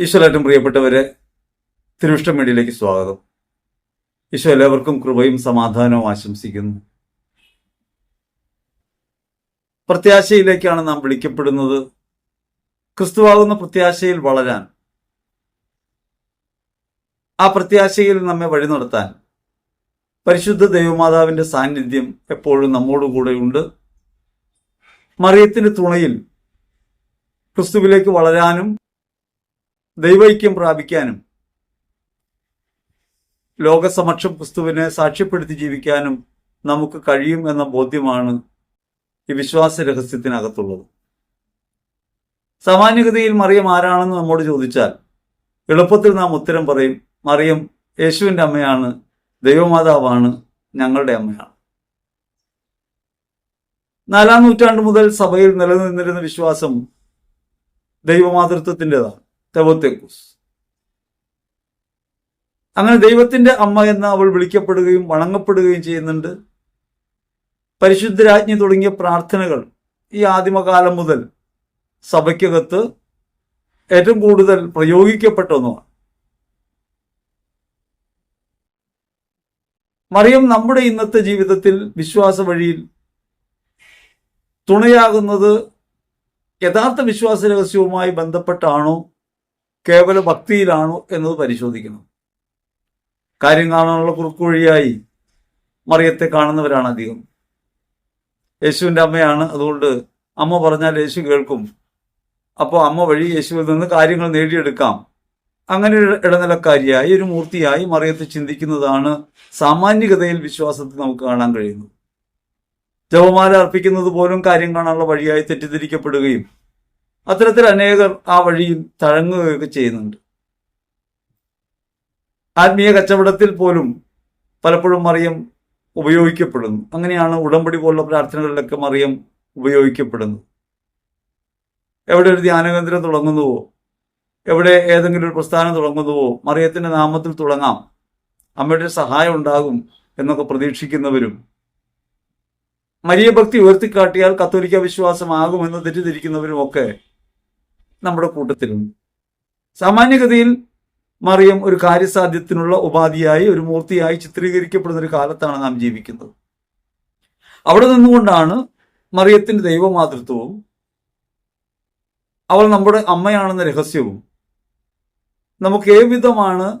ഈശ്വരേറ്റവും പ്രിയപ്പെട്ടവരെ തിരുവിഷ്ടം മീഡിയയിലേക്ക് സ്വാഗതം. ഈശോ എല്ലാവർക്കും കൃപയും സമാധാനവും ആശംസിക്കുന്നു. പ്രത്യാശയിലേക്കാണ് നാം വിളിക്കപ്പെടുന്നത്. ക്രിസ്തുവാകുന്ന പ്രത്യാശയിൽ വളരാൻ. ആ പ്രത്യാശയിൽ നമ്മെ വഴി നടത്താൻ. പരിശുദ്ധ ദൈവമാതാവിന്റെ സാന്നിധ്യം എപ്പോഴും നമ്മോടുകൂടെയുണ്ട് മറിയത്തിന്റെ തുണയിൽ ക്രിസ്തുവിലേക്ക് വളരാനും ദൈവൈക്യം പ്രാപിക്കാനും ലോകസമക്ഷം ക്രിസ്തുവിനെ സാക്ഷ്യപ്പെടുത്തി ജീവിക്കാനും നമുക്ക് കഴിയും എന്ന ബോധ്യമാണ് ഈ വിശ്വാസ രഹസ്യത്തിനകത്തുള്ളത്. സാമാന്യഗതിയിൽ മറിയം ആരാണെന്ന് നമ്മോട് ചോദിച്ചാൽ എളുപ്പത്തിൽ നാം ഉത്തരം പറയും മറിയം യേശുവിന്റെ അമ്മയാണ് ദൈവമാതാവാണ് ഞങ്ങളുടെ അമ്മയാണ്. നാലാം നൂറ്റാണ്ട് മുതൽ സഭയിൽ നിലനിന്നിരുന്ന വിശ്വാസം ദൈവമാതൃത്വത്തിന്റെതാണ്. തെവോത്തേക്കൂസ്. അങ്ങനെ ദൈവത്തിന്റെ അമ്മ എന്ന് അവൾ വിളിക്കപ്പെടുകയും വണങ്ങപ്പെടുകയും ചെയ്യുന്നുണ്ട്. പരിശുദ്ധരാജ്ഞി തുടങ്ങിയ പ്രാർത്ഥനകൾ ഈ ആദിമകാലം മുതൽ സഭയ്ക്കകത്ത് ഏറ്റവും കൂടുതൽ പ്രയോഗിക്കപ്പെട്ട ഒന്നുമാണ് മറിയം നമ്മുടെ ഇന്നത്തെ ജീവിതത്തിൽ വിശ്വാസ വഴിയിൽ തുണയാകുന്നത് യഥാർത്ഥ വിശ്വാസ രഹസ്യവുമായി ബന്ധപ്പെട്ടാണോ കേവല ഭക്തിയിലാണോ എന്നത് പരിശോധിക്കണം. കാര്യം കാണാനുള്ള കുറുക്കുവഴിയായി മറിയത്തെ കാണുന്നവരാണ് അധികം. യേശുവിന്റെ അമ്മയാണ്. അതുകൊണ്ട് അമ്മ പറഞ്ഞാൽ യേശു കേൾക്കും. അപ്പോൾ അമ്മ വഴി യേശുവിൽ നിന്ന് കാര്യങ്ങൾ നേടിയെടുക്കാം. അങ്ങനെ ഇടനിലക്കാരിയായി ഒരു മൂർത്തിയായി മറിയത്തെ ചിന്തിക്കുന്നതാണ് സാമാന്യഗതയിൽ വിശ്വാസത്തിൽ നമുക്ക് കാണാൻ കഴിയുന്നത്. ജപമാല അർപ്പിക്കുന്നത് പോലും കാര്യം കാണാനുള്ള വഴിയായി തെറ്റിദ്ധരിക്കപ്പെടുകയും അത്തരത്തിൽ അനേകർ ആ വഴിയിൽ തഴങ്ങുകയൊക്കെ ചെയ്യുന്നുണ്ട്. ആത്മീയ കച്ചവടത്തിൽ പോലും പലപ്പോഴും മറിയം ഉപയോഗിക്കപ്പെടുന്നു. അങ്ങനെയാണ് ഉടമ്പടി പോലുള്ള പ്രാർത്ഥനകളിലൊക്കെ മറിയം ഉപയോഗിക്കപ്പെടുന്നത്. എവിടെ ഒരു ധ്യാനകേന്ദ്രം തുടങ്ങുന്നുവോ എവിടെ ഏതെങ്കിലും ഒരു പ്രസ്ഥാനം തുടങ്ങുന്നുവോ മറിയത്തിന്റെ നാമത്തിൽ തുടങ്ങാം അമ്മയുടെ സഹായം ഉണ്ടാകും എന്നൊക്കെ പ്രതീക്ഷിക്കുന്നവരും മരിയഭക്തി ഉയർത്തിക്കാട്ടിയാൽ കത്തോലിക്ക വിശ്വാസമാകുമെന്ന് തെറ്റിദ്ധരിക്കുന്നവരും ഒക്കെ നമ്മുടെ കൂട്ടത്തിലുണ്ട്. സാമാന്യഗതിയിൽ മറിയം ഒരു കാര്യസാധ്യത്തിനുള്ള ഉപാധിയായി ഒരു മൂർത്തിയായി ചിത്രീകരിക്കപ്പെടുന്ന ഒരു കാലത്താണ് നാം ജീവിക്കുന്നത്. അവിടെ നിന്നുകൊണ്ടാണ് മറിയത്തിന്റെ ദൈവമാതൃത്വവും അവൾ നമ്മുടെ അമ്മയാണെന്ന രഹസ്യവും നമുക്ക് ഏവിധമാണ്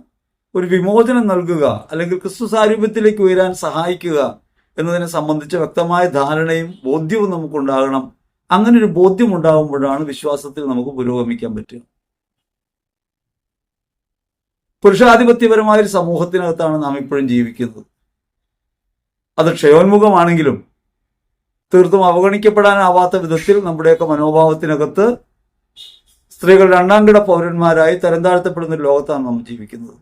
ഒരു വിമോചനം നൽകുക അല്ലെങ്കിൽ ക്രിസ്തു സാരൂപ്യത്തിലേക്ക് ഉയരാൻ സഹായിക്കുക എന്നതിനെ സംബന്ധിച്ച വ്യക്തമായ ധാരണയും ബോധ്യവും നമുക്കുണ്ടാകണം അങ്ങനെ ഒരു ബോധ്യം ഉണ്ടാകുമ്പോഴാണ് വിശ്വാസത്തിൽ നമുക്ക് പുരോഗമിക്കാൻ പറ്റുക. പുരുഷാധിപത്യപരമായ ഒരു സമൂഹത്തിനകത്താണ് നാം ഇപ്പോഴും ജീവിക്കുന്നത്. അത് ക്ഷയോന്മുഖമാണെങ്കിലും തീർത്തും അവഗണിക്കപ്പെടാനാവാത്ത വിധത്തിൽ നമ്മുടെയൊക്കെ മനോഭാവത്തിനകത്ത് സ്ത്രീകൾ രണ്ടാം കിട പൗരന്മാരായി തരംതാഴ്ത്തപ്പെടുന്ന ഒരു ലോകത്താണ് നാം ജീവിക്കുന്നത്.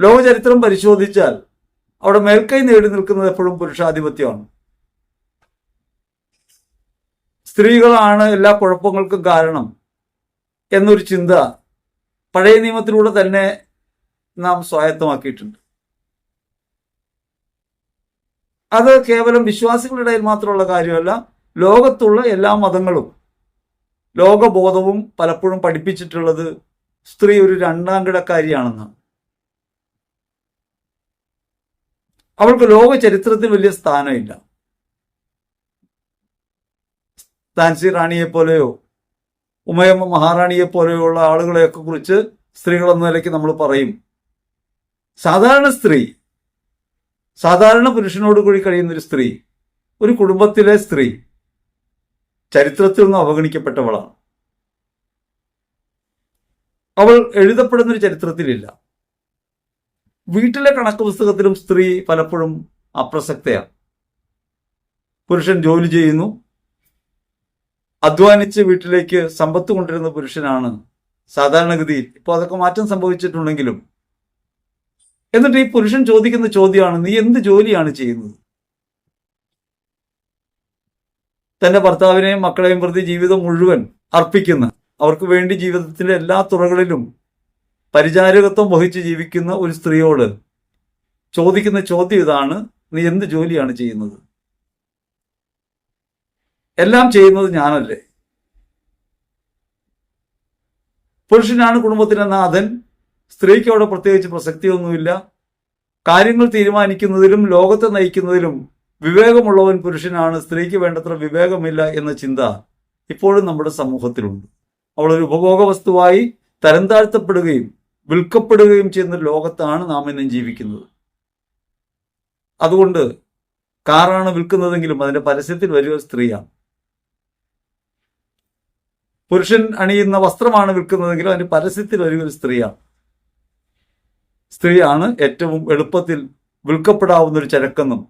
ലോകചരിത്രം പരിശോധിച്ചാൽ അവിടെ മേൽക്കൈ നേടി നിൽക്കുന്നത് എപ്പോഴും പുരുഷാധിപത്യമാണ്. സ്ത്രീകളാണ് എല്ലാ കുഴപ്പങ്ങൾക്കും കാരണം എന്നൊരു ചിന്ത പഴയ നിയമത്തിലൂടെ തന്നെ നാം സ്വായത്തമാക്കിയിട്ടുണ്ട്. അത് കേവലം വിശ്വാസികളുടെ ഇടയിൽ മാത്രമുള്ള കാര്യമല്ല ലോകത്തുള്ള എല്ലാ മതങ്ങളും ലോകബോധവും പലപ്പോഴും പഠിപ്പിച്ചിട്ടുള്ളത് സ്ത്രീ ഒരു രണ്ടാം കിടക്കാരിയാണെന്നാണ് അവൾക്ക് ലോക ചരിത്രത്തിൽ വലിയ സ്ഥാനമില്ല. താൻസി റാണിയെ പോലെയോ ഉമയമ്മ മഹാറാണിയെ പോലെയുള്ള ആളുകളെയൊക്കെ കുറിച്ച് സ്ത്രീകളെന്ന നിലയ്ക്ക് നമ്മൾ പറയും. സാധാരണ സ്ത്രീ സാധാരണ പുരുഷനോട് കൂടി കഴിയുന്ന ഒരു സ്ത്രീ ഒരു കുടുംബത്തിലെ സ്ത്രീ ചരിത്രത്തിൽ നിന്ന് അവഗണിക്കപ്പെട്ടവളാണ്. അവൾ എഴുതപ്പെടുന്ന ഒരു ചരിത്രത്തിലില്ല. വീട്ടിലെ കണക്ക് പുസ്തകത്തിലും സ്ത്രീ പലപ്പോഴും അപ്രസക്തയാണ്. പുരുഷൻ ജോലി ചെയ്യുന്നു അധ്വാനിച്ച് വീട്ടിലേക്ക് സമ്പത്ത് കൊണ്ടിരുന്ന പുരുഷനാണ് സാധാരണഗതിയിൽ. ഇപ്പോൾ അതൊക്കെ മാറ്റം സംഭവിച്ചിട്ടുണ്ടെങ്കിലും. എന്നിട്ട് ഈ പുരുഷൻ ചോദിക്കുന്ന ചോദ്യമാണ് നീ എന്ത് ജോലിയാണ് ചെയ്യുന്നത്? തന്റെ ഭർത്താവിനെയും മക്കളെയും പ്രതി ജീവിതം മുഴുവൻ അർപ്പിക്കുന്ന അവർക്ക് വേണ്ടി ജീവിതത്തിന്റെ എല്ലാ തുറകളിലും പരിചാരകത്വം വഹിച്ച് ജീവിക്കുന്ന ഒരു സ്ത്രീയോട് ചോദിക്കുന്ന ചോദ്യം ഇതാണ് നീ എന്ത് ജോലിയാണ് ചെയ്യുന്നത്? എല്ലാം ചെയ്യുന്നത് ഞാനല്ലേ? പുരുഷനാണ് കുടുംബത്തിന്റെ നാഥൻ സ്ത്രീക്ക് അവിടെ പ്രത്യേകിച്ച് പ്രസക്തിയൊന്നുമില്ല. കാര്യങ്ങൾ തീരുമാനിക്കുന്നതിലും ലോകത്തെ നയിക്കുന്നതിലും വിവേകമുള്ളവൻ പുരുഷനാണ് സ്ത്രീക്ക് വേണ്ടത്ര വിവേകമില്ല എന്ന ചിന്ത ഇപ്പോഴും നമ്മുടെ സമൂഹത്തിലുണ്ട്. അവൾ ഒരു ഉപഭോഗ വസ്തുവായി തരം താഴ്ത്തപ്പെടുകയും വിൽക്കപ്പെടുകയും ചെയ്യുന്ന ലോകത്താണ് നാം ഇന്നും ജീവിക്കുന്നത്. അതുകൊണ്ട് കാറാണ് വിൽക്കുന്നതെങ്കിലും അതിന്റെ പരസ്യത്തിൽ വരിക സ്ത്രീയാണ്. പുരുഷൻ അണിയുന്ന വസ്ത്രമാണ് വിൽക്കുന്നതെങ്കിലും അതിന്റെ പരസ്യത്തിൽ ഒരു സ്ത്രീയാണ്. സ്ത്രീയാണ് ഏറ്റവും എളുപ്പത്തിൽ വിൽക്കപ്പെടാവുന്ന ഒരു ചരക്കെന്നും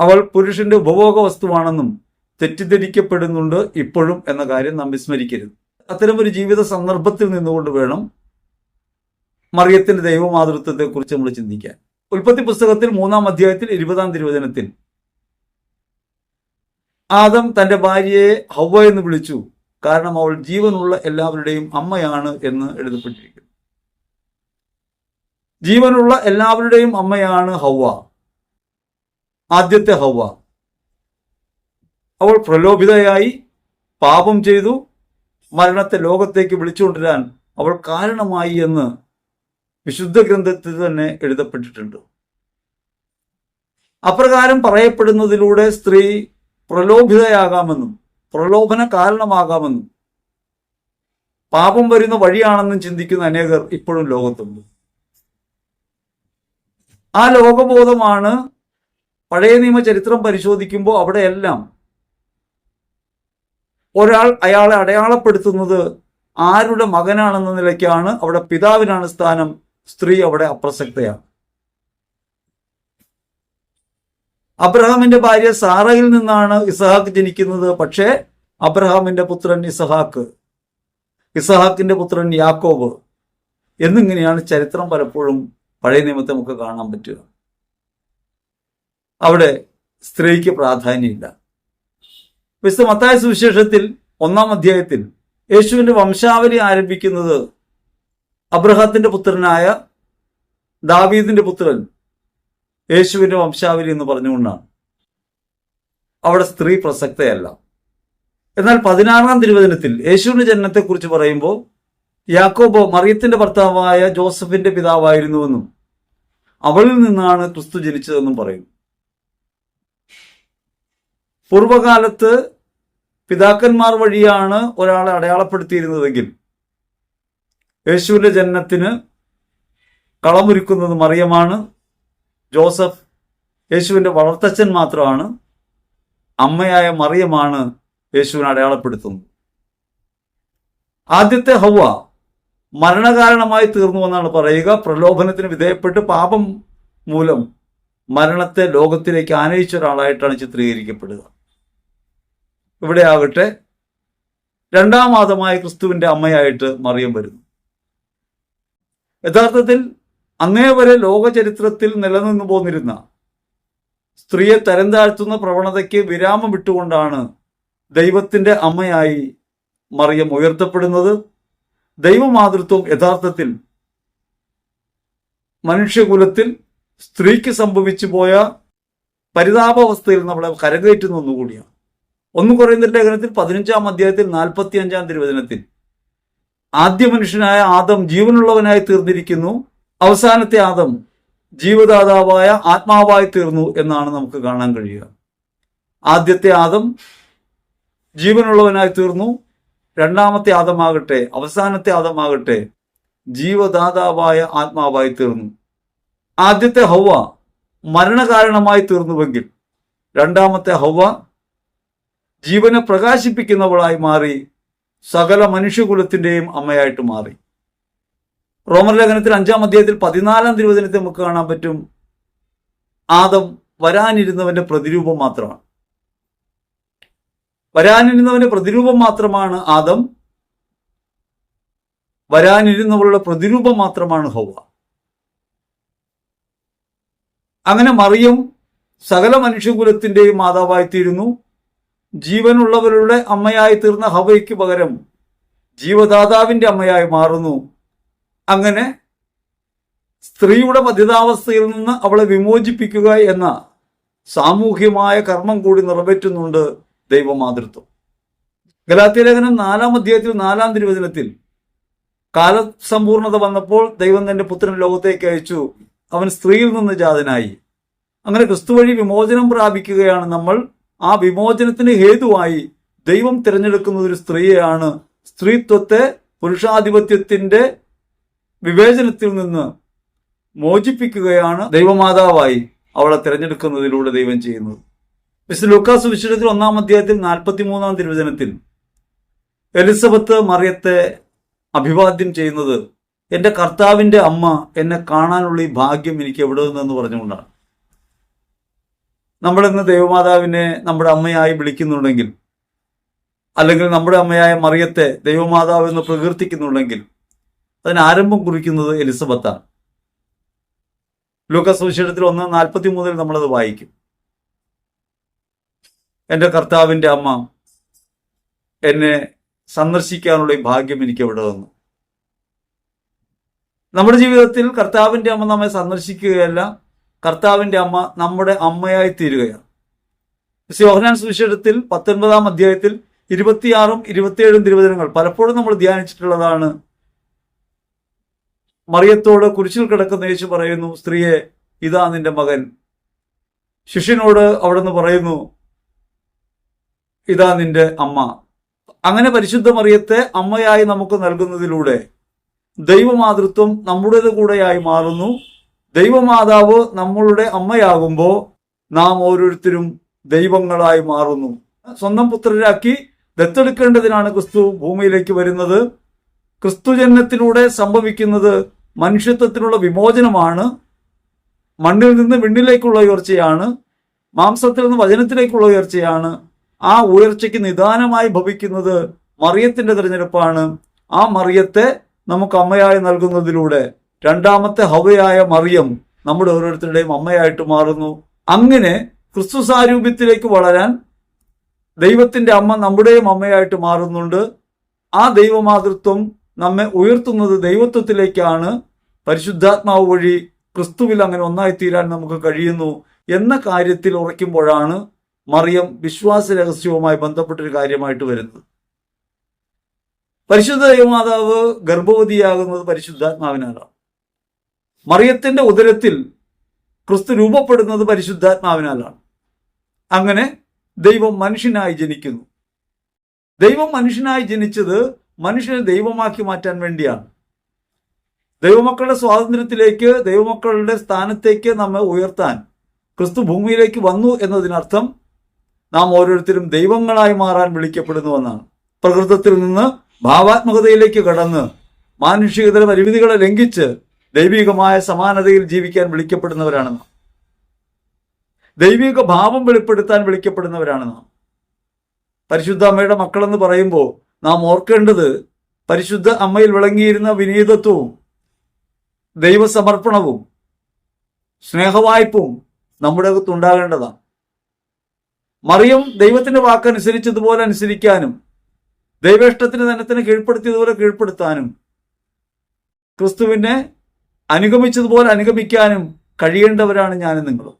അവൾ പുരുഷന്റെ ഉപഭോഗ വസ്തുവാണെന്നും തെറ്റിദ്ധരിക്കപ്പെടുന്നുണ്ട് ഇപ്പോഴും എന്ന കാര്യം നാം വിസ്മരിക്കരുത്. അത്തരം ഒരു ജീവിത സന്ദർഭത്തിൽ നിന്നുകൊണ്ട് വേണം മറിയത്തിന്റെ ദൈവമാതൃത്വത്തെ കുറിച്ച് നമ്മൾ ചിന്തിക്കാൻ. ഉൽപ്പത്തി പുസ്തകത്തിൽ മൂന്നാം അധ്യായത്തിൽ ഇരുപതാം തിരുവചനത്തിൽ ആദം തന്റെ ഭാര്യയെ ഹവ എന്ന് വിളിച്ചു. കാരണം അവൾ ജീവനുള്ള എല്ലാവരുടെയും അമ്മയാണ് എന്ന് എഴുതപ്പെട്ടിരിക്കുന്നു. ജീവനുള്ള എല്ലാവരുടെയും അമ്മയാണ് ഹവ ആദ്യത്തെ ഹവ അവൾ പ്രലോഭിതയായി പാപം ചെയ്തു. മരണത്തെ ലോകത്തേക്ക് വിളിച്ചുകൊണ്ടിരാൻ അവൾ കാരണമായി എന്ന് വിശുദ്ധ ഗ്രന്ഥത്തിൽ തന്നെ എഴുതപ്പെട്ടിട്ടുണ്ട്. അപ്രകാരം പറയപ്പെടുന്നതിലൂടെ സ്ത്രീ പ്രലോഭിതയാകാമെന്നും പ്രലോഭന കാരണമാകാമെന്നും. പാപം വരുന്ന വഴിയാണെന്നും ചിന്തിക്കുന്ന അനേകർ ഇപ്പോഴും ലോകത്തുണ്ട്. ആ ലോകബോധമാണ് പഴയ നിയമ ചരിത്രം പരിശോധിക്കുമ്പോൾ അവിടെയെല്ലാം ഒരാൾ അയാളെ അടയാളപ്പെടുത്തുന്നത് ആരുടെ മകനാണെന്ന നിലയ്ക്കാണ് അവിടെ പിതാവിനാണ് സ്ഥാനം സ്ത്രീ അവിടെ അപ്രസക്തയാണ്. അബ്രഹാമിന്റെ ഭാര്യ സാറയിൽ നിന്നാണ് ഇസഹാക്ക് ജനിക്കുന്നത്. പക്ഷേ അബ്രഹാമിന്റെ പുത്രൻ ഇസഹാക്ക് ഇസഹാക്കിന്റെ പുത്രൻ യാക്കോബ് എന്നിങ്ങനെയാണ് ചരിത്രം പലപ്പോഴും പഴയ നിയമത്തെ നമുക്ക് കാണാൻ പറ്റുക. അവിടെ സ്ത്രീക്ക് പ്രാധാന്യമില്ല. വിശുദ്ധ മത്തായ സുവിശേഷത്തിൽ ഒന്നാം അധ്യായത്തിൽ യേശുവിന്റെ വംശാവലി ആരംഭിക്കുന്നത് അബ്രഹത്തിന്റെ പുത്രനായ ദാവീദിന്റെ പുത്രൻ യേശുവിന്റെ വംശാവലി എന്ന് പറഞ്ഞുകൊണ്ടാണ് അവിടെ സ്ത്രീ പ്രസക്തയല്ല. എന്നാൽ പതിനാറാം തിരുവചനത്തിൽ യേശുവിന്റെ ജനനത്തെക്കുറിച്ച് പറയുമ്പോൾ യാക്കോബോ മറിയത്തിന്റെ ഭർത്താവായ ജോസഫിന്റെ പിതാവായിരുന്നുവെന്നും അവളിൽ നിന്നാണ് ക്രിസ്തു ജനിച്ചതെന്നും പറയുന്നു. പൂർവകാലത്ത് പിതാക്കന്മാർ വഴിയാണ് ഒരാളെ അടയാളപ്പെടുത്തിയിരുന്നതെങ്കിൽ യേശുവിന്റെ ജനനത്തിന് കളമൊരുക്കുന്നത് മറിയമാണ്. ജോസഫ് യേശുവിന്റെ വളർത്തച്ഛൻ മാത്രമാണ് അമ്മയായ മറിയമാണ് യേശുവിനെ അടയാളപ്പെടുത്തുന്നത്. ആദ്യത്തെ ഹൗവ മരണകാരണമായി തീർന്നു എന്നാണ് പറയുക. പ്രലോഭനത്തിന് വിധേയപ്പെട്ട് പാപം മൂലം മരണത്തെ ലോകത്തിലേക്ക് ആനയിച്ച ഒരാളായിട്ടാണ് ചിത്രീകരിക്കപ്പെടുക. ഇവിടെ ആകട്ടെ രണ്ടാം മാതമായ ക്രിസ്തുവിന്റെ അമ്മയായിട്ട് മറിയം വരുന്നു. യഥാർത്ഥത്തിൽ അങ്ങേ വരെ ലോക ചരിത്രത്തിൽ നിലനിന്നു പോന്നിരുന്ന സ്ത്രീയെ തരം താഴ്ത്തുന്ന പ്രവണതയ്ക്ക് വിരാമം ഇട്ടുകൊണ്ടാണ് ദൈവത്തിന്റെ അമ്മയായി മറിയം ഉയർത്തപ്പെടുന്നത്. ദൈവമാതൃത്വം യഥാർത്ഥത്തിൽ മനുഷ്യകുലത്തിൽ സ്ത്രീക്ക് സംഭവിച്ചു പോയ പരിതാപാവസ്ഥയിൽ നമ്മളെ കരകയറ്റുന്ന ഒന്നുകൂടിയാണ് ഒന്ന് കുറയുന്ന ലേഖനത്തിൽ പതിനഞ്ചാം അധ്യായത്തിൽ നാൽപ്പത്തി അഞ്ചാം തിരുവചനത്തിൽ ആദ്യ മനുഷ്യനായ ആദം ജീവനുള്ളവനായി തീർന്നിരിക്കുന്നു. അവസാനത്തെ ആദം ജീവദാതാവായ ആത്മാവായി തീർന്നു എന്നാണ് നമുക്ക് കാണാൻ കഴിയുക. ആദ്യത്തെ ആദം ജീവനുള്ളവനായി തീർന്നു. രണ്ടാമത്തെ ആദമാകട്ടെ അവസാനത്തെ ആദമാകട്ടെ ജീവദാതാവായ ആത്മാവായി തീർന്നു. ആദ്യത്തെ ഹൗവ മരണകാരണമായി തീർന്നുവെങ്കിൽ രണ്ടാമത്തെ ഹൗവ ജീവനെ പ്രകാശിപ്പിക്കുന്നവളായി മാറി സകല മനുഷ്യകുലത്തിന്റെയും അമ്മയായിട്ട് മാറി. റോമൻ ലേഖനത്തിൽ അഞ്ചാം അധ്യായത്തിൽ പതിനാലാം തിരുവചനത്തിൽ നമുക്ക് കാണാൻ പറ്റും. ആദം വരാനിരുന്നവന്റെ പ്രതിരൂപം മാത്രമാണ്. വരാനിരുന്നവന്റെ പ്രതിരൂപം മാത്രമാണ് ആദം. വരാനിരുന്നവളുടെ പ്രതിരൂപം മാത്രമാണ് ഹൗവ. അങ്ങനെ മറിയം സകല മനുഷ്യകുലത്തിന്റെയും മാതാവായിത്തീരുന്നു. ജീവനുള്ളവരുടെ അമ്മയായി തീർന്ന ഹവയ്ക്ക് പകരം ജീവദാതാവിന്റെ അമ്മയായി മാറുന്നു. അങ്ങനെ സ്ത്രീയുടെ പതിതാവസ്ഥയിൽ നിന്ന് അവളെ വിമോചിപ്പിക്കുക എന്ന സാമൂഹ്യമായ കർമ്മം കൂടി നിറവേറ്റുന്നുണ്ട് ദൈവമാതൃത്വം. ഗലാത്യ ലേഖനം നാലാം അധ്യായത്തിൽ നാലാം തിരുവചനത്തിൽ കാലസമ്പൂർണത വന്നപ്പോൾ ദൈവം തന്റെ പുത്രൻ ലോകത്തേക്ക് അയച്ചു. അവൻ സ്ത്രീയിൽ നിന്ന് ജാതനായി. അങ്ങനെ ക്രിസ്തു വഴി വിമോചനം പ്രാപിക്കുകയാണ് നമ്മൾ. ആ വിമോചനത്തിന് ഹേതുവായി ദൈവം തിരഞ്ഞെടുക്കുന്ന ഒരു സ്ത്രീയെയാണ് സ്ത്രീത്വത്തെ പുരുഷാധിപത്യത്തിന്റെ വിവേചനത്തിൽ നിന്ന് മോചിപ്പിക്കുകയാണ് ദൈവമാതാവായി അവളെ തിരഞ്ഞെടുക്കുന്നതിലൂടെ ദൈവം ചെയ്യുന്നത്. മിസ്റ്റർ ലൂക്കാസ് വിശുദ്ധത്തിൽ ഒന്നാം അധ്യായത്തിൽ നാൽപ്പത്തി മൂന്നാം തിരുവചനത്തിൽ എലിസബത്ത് മറിയത്തെ അഭിവാദ്യം ചെയ്യുന്നത് എന്റെ കർത്താവിന്റെ അമ്മ എന്നെ കാണാനുള്ള ഈ ഭാഗ്യം എനിക്ക് എവിടെ നിന്നെന്ന് പറഞ്ഞുകൊണ്ടാണ്. നമ്മളിന്ന് ദൈവമാതാവിനെ നമ്മുടെ അമ്മയായി വിളിക്കുന്നുണ്ടെങ്കിൽ അല്ലെങ്കിൽ നമ്മുടെ അമ്മയായ മറിയത്തെ ദൈവമാതാവ് എന്ന് പ്രകീർത്തിക്കുന്നുണ്ടെങ്കിൽ അതിന് ആരംഭം കുറിക്കുന്നത് എലിസബത്താണ്. ലൂക്കസ് വിശേഷത്തിൽ ഒന്ന് നാൽപ്പത്തി മൂന്നിൽ നമ്മളത് വായിക്കും. എന്റെ കർത്താവിന്റെ അമ്മ എന്നെ സന്ദർശിക്കാനുള്ള ഭാഗ്യം എനിക്ക് അവിടെ വന്നു നമ്മുടെ ജീവിതത്തിൽ കർത്താവിന്റെ അമ്മ നമ്മെ സന്ദർശിക്കുകയല്ല കർത്താവിന്റെ അമ്മ നമ്മുടെ അമ്മയായി തീരുകയാണ്. യോഹനാൻ സുവിശേഷത്തിൽ പത്തൊൻപതാം അധ്യായത്തിൽ ഇരുപത്തിയാറും ഇരുപത്തിയേഴും തിരുവചനങ്ങൾ പലപ്പോഴും നമ്മൾ ധ്യാനിച്ചിട്ടുള്ളതാണ് മറിയത്തോട് കുരിശിൽ കിടക്കുന്ന യേശു പറയുന്നു സ്ത്രീയെ ഇതാ നിന്റെ മകൻ. ശിഷ്യനോട് അവിടുന്ന് പറയുന്നു ഇതാ നിന്റെ അമ്മ. അങ്ങനെ പരിശുദ്ധ മറിയത്തെ അമ്മയായി നമുക്ക് നൽകുന്നതിലൂടെ ദൈവമാതൃത്വം നമ്മുടേത് കൂടെയായി മാറുന്നു. ദൈവമാതാവ് നമ്മളുടെ അമ്മയാകുമ്പോൾ നാം ഓരോരുത്തരും ദൈവങ്ങളായി മാറുന്നു. സ്വന്തം പുത്രരാക്കി ദത്തെടുക്കേണ്ടതിനാണ് ക്രിസ്തു ഭൂമിയിലേക്ക് വരുന്നത്. ക്രിസ്തുജന്മത്തിലൂടെ സംഭവിക്കുന്നത് മനുഷ്യത്വത്തിനുള്ള വിമോചനമാണ് മണ്ണിൽ നിന്ന് വിണ്ണിലേക്കുള്ള ഉയർച്ചയാണ് മാംസത്തിൽ നിന്ന് വചനത്തിലേക്കുള്ള ഉയർച്ചയാണ് ആ ഉയർച്ചയ്ക്ക് നിദാനമായി ഭവിക്കുന്നത് മറിയത്തിന്റെ തിരഞ്ഞെടുപ്പാണ്. ആ മറിയത്തെ നമുക്ക് അമ്മയായി നൽകുന്നതിലൂടെ രണ്ടാമത്തെ ഹവയായ മറിയം നമ്മുടെ ഓരോരുത്തരുടെയും അമ്മയായിട്ട് മാറുന്നു. അങ്ങനെ ക്രിസ്തു സാരൂപ്യത്തിലേക്ക് വളരാൻ ദൈവത്തിന്റെ അമ്മ നമ്മുടെയും അമ്മയായിട്ട് മാറുന്നുണ്ട്. ആ ദൈവമാതൃത്വം നമ്മെ ഉയർത്തുന്നത് ദൈവത്വത്തിലേക്കാണ്. പരിശുദ്ധാത്മാവ് വഴി ക്രിസ്തുവിൽ അങ്ങനെ ഒന്നായി തീരാൻ നമുക്ക് കഴിയുന്നു എന്ന കാര്യത്തിൽ ഉറയ്ക്കുമ്പോഴാണ് മറിയം വിശ്വാസ രഹസ്യവുമായി ബന്ധപ്പെട്ടൊരു കാര്യമായിട്ട് വരുന്നത്. പരിശുദ്ധ ദൈവമാതാവ് ഗർഭവതിയാകുന്നത് പരിശുദ്ധാത്മാവിനാലാണ്. മറിയത്തിന്റെ ഉദരത്തിൽ ക്രിസ്തു രൂപപ്പെടുന്നത് പരിശുദ്ധാത്മാവിനാലാണ്. അങ്ങനെ ദൈവം മനുഷ്യനായി ജനിക്കുന്നു. ദൈവം മനുഷ്യനായി ജനിച്ചത് മനുഷ്യനെ ദൈവമാക്കി മാറ്റാൻ വേണ്ടിയാണ്. ദൈവമക്കളുടെ സ്വാതന്ത്ര്യത്തിലേക്ക് ദൈവമക്കളുടെ സ്ഥാനത്തേക്ക് നമ്മെ ഉയർത്താൻ ക്രിസ്തു ഭൂമിയിലേക്ക് വന്നു എന്നതിനർത്ഥം നാം ഓരോരുത്തരും ദൈവങ്ങളായി മാറാൻ വിളിക്കപ്പെടുന്നുവെന്നാണ് പ്രകൃതത്തിൽ നിന്ന് ഭാവാത്മകതയിലേക്ക് കടന്ന് മാനുഷികതര പരിമിതികളെ ലംഘിച്ച് ദൈവികമായ സമാനതയിൽ ജീവിക്കാൻ വിളിക്കപ്പെടുന്നവരാണ് നാം. ദൈവിക ഭാവം വെളിപ്പെടുത്താൻ വിളിക്കപ്പെടുന്നവരാണ് നാം. പരിശുദ്ധ അമ്മയുടെ മക്കളെന്ന് പറയുമ്പോൾ നാം ഓർക്കേണ്ടത് പരിശുദ്ധ അമ്മയിൽ വിളങ്ങിയിരുന്ന വിനീതത്വവും ദൈവസമർപ്പണവും സ്നേഹവായ്പും നമ്മുടെ അകത്തുണ്ടാകേണ്ടതാണ് മറിയം ദൈവത്തിന്റെ വാക്കനുസരിച്ചതുപോലെ അനുസരിക്കാനും ദൈവേഷ്ടത്തിന് തന്നെ കീഴ്പ്പെടുത്തിയതുപോലെ കീഴ്പ്പെടുത്താനും ക്രിസ്തുവിനെ അനുഗമിച്ചതുപോലെ അനുഗമിക്കാനും കഴിയേണ്ടവരാണ് ഞാനും നിങ്ങളും.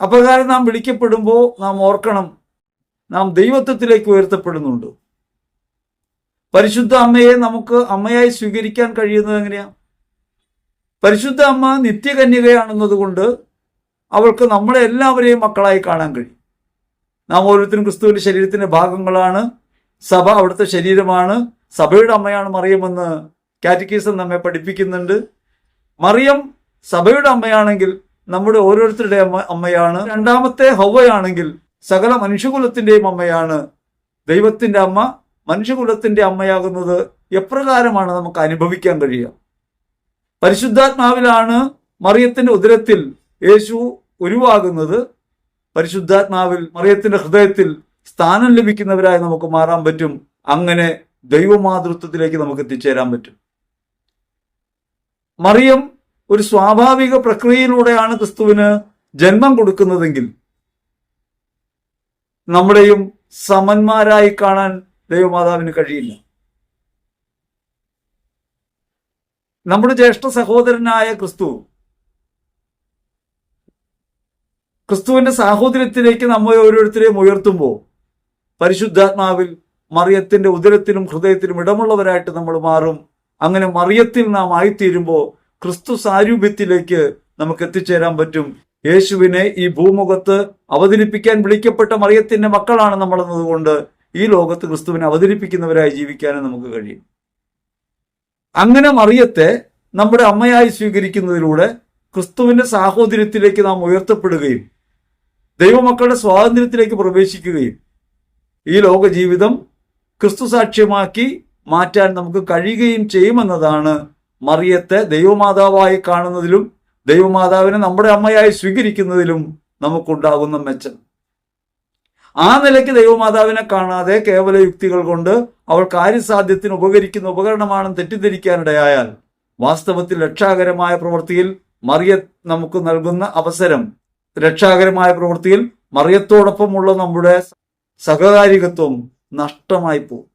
അപ്രകാരം നാം വിളിക്കപ്പെടുമ്പോൾ നാം ഓർക്കണം നാം ദൈവത്വത്തിലേക്ക് ഉയർത്തപ്പെടുന്നുണ്ട്. പരിശുദ്ധ അമ്മയെ നമുക്ക് അമ്മയായി സ്വീകരിക്കാൻ കഴിയുന്നത് എങ്ങനെയാ? പരിശുദ്ധ അമ്മ നിത്യകന്യകയാണെന്നതുകൊണ്ട് അവൾക്ക് നമ്മളെ എല്ലാവരെയും മക്കളായി കാണാൻ കഴിയും. നാം ഓരോരുത്തരും ക്രിസ്തുവിന്റെ ശരീരത്തിന്റെ ഭാഗങ്ങളാണ്. സഭ അവിടുത്തെ ശരീരമാണ്. സഭയുടെ അമ്മയാണ് മറിയമെന്ന് കാറ്റക്കീസം നമ്മെ പഠിപ്പിക്കുന്നുണ്ട്. മറിയം സഭയുടെ അമ്മയാണെങ്കിൽ നമ്മുടെ ഓരോരുത്തരുടെ അമ്മ അമ്മയാണ്. രണ്ടാമത്തെ ഹൗവയാണെങ്കിൽ സകല മനുഷ്യകുലത്തിന്റെയും അമ്മയാണ്. ദൈവത്തിന്റെ അമ്മ മനുഷ്യകുലത്തിന്റെ അമ്മയാകുന്നത് എപ്രകാരമാണ് നമുക്ക് അനുഭവിക്കാൻ കഴിയുക? പരിശുദ്ധാത്മാവിലാണ് മറിയത്തിന്റെ ഉദരത്തിൽ യേശു ഉരുവാകുന്നത്. പരിശുദ്ധാത്മാവിൽ മറിയത്തിന്റെ ഹൃദയത്തിൽ സ്ഥാനം ലഭിക്കുന്നവരായി നമുക്ക് മാറാൻ പറ്റും. അങ്ങനെ ദൈവമാതൃത്വത്തിലേക്ക് നമുക്ക് എത്തിച്ചേരാൻ പറ്റും. മറിയം ഒരു സ്വാഭാവിക പ്രക്രിയയിലൂടെയാണ് ക്രിസ്തുവിന് ജന്മം കൊടുക്കുന്നതെങ്കിൽ നമ്മുടെയും സമന്മാരായി കാണാൻ ദൈവമാതാവിന് കഴിയില്ല. നമ്മുടെ ജ്യേഷ്ഠ സഹോദരനായ ക്രിസ്തു ക്രിസ്തുവിന്റെ സാഹോദര്യത്തിലേക്ക് നമ്മെ ഓരോരുത്തരെയും ഉയർത്തുമ്പോൾ പരിശുദ്ധാത്മാവിൽ മറിയത്തിന്റെ ഉദരത്തിലും ഹൃദയത്തിലും ഇടമുള്ളവരായിട്ട് നമ്മൾ മാറും. അങ്ങനെ മറിയത്തിൽ നാം ആയിത്തീരുമ്പോൾ ക്രിസ്തു സാരൂപ്യത്തിലേക്ക് നമുക്ക് എത്തിച്ചേരാൻ പറ്റും. യേശുവിനെ ഈ ഭൂമുഖത്ത് അവതരിപ്പിക്കാൻ വിളിക്കപ്പെട്ട മറിയത്തിന്റെ മക്കളാണ് നമ്മൾ എന്നതുകൊണ്ട് ഈ ലോകത്ത് ക്രിസ്തുവിനെ അവതരിപ്പിക്കുന്നവരായി ജീവിക്കാനും നമുക്ക് കഴിയും. അങ്ങനെ മറിയത്തെ നമ്മുടെ അമ്മയായി സ്വീകരിക്കുന്നതിലൂടെ ക്രിസ്തുവിന്റെ സാഹോദര്യത്തിലേക്ക് നാം ഉയർത്തപ്പെടുകയും ദൈവമക്കളുടെ സ്വാതന്ത്ര്യത്തിലേക്ക് പ്രവേശിക്കുകയും ഈ ലോക ജീവിതം ക്രിസ്തു സാക്ഷ്യമാക്കി മാറ്റാൻ നമുക്ക് കഴിയുകയും ചെയ്യുമെന്നതാണ് മറിയത്തെ ദൈവമാതാവായി കാണുന്നതിലും ദൈവമാതാവിനെ നമ്മുടെ അമ്മയായി സ്വീകരിക്കുന്നതിലും നമുക്കുണ്ടാകുന്ന മെച്ചം. ആ നിലയ്ക്ക് ദൈവമാതാവിനെ കാണാതെ കേവല യുക്തികൾ കൊണ്ട് അവൾ കാര്യസാധ്യത്തിന് ഉപകരിക്കുന്ന ഉപകരണമാണെന്ന് തെറ്റിദ്ധരിക്കാനിടയായാൽ വാസ്തവത്തിൽ രക്ഷാകരമായ പ്രവൃത്തിയിൽ മറിയ നമുക്ക് നൽകുന്ന അവസരം രക്ഷാകരമായ പ്രവൃത്തിയിൽ മറിയത്തോടൊപ്പമുള്ള നമ്മുടെ സഹകാരികത്വം നഷ്ടമായി പോകും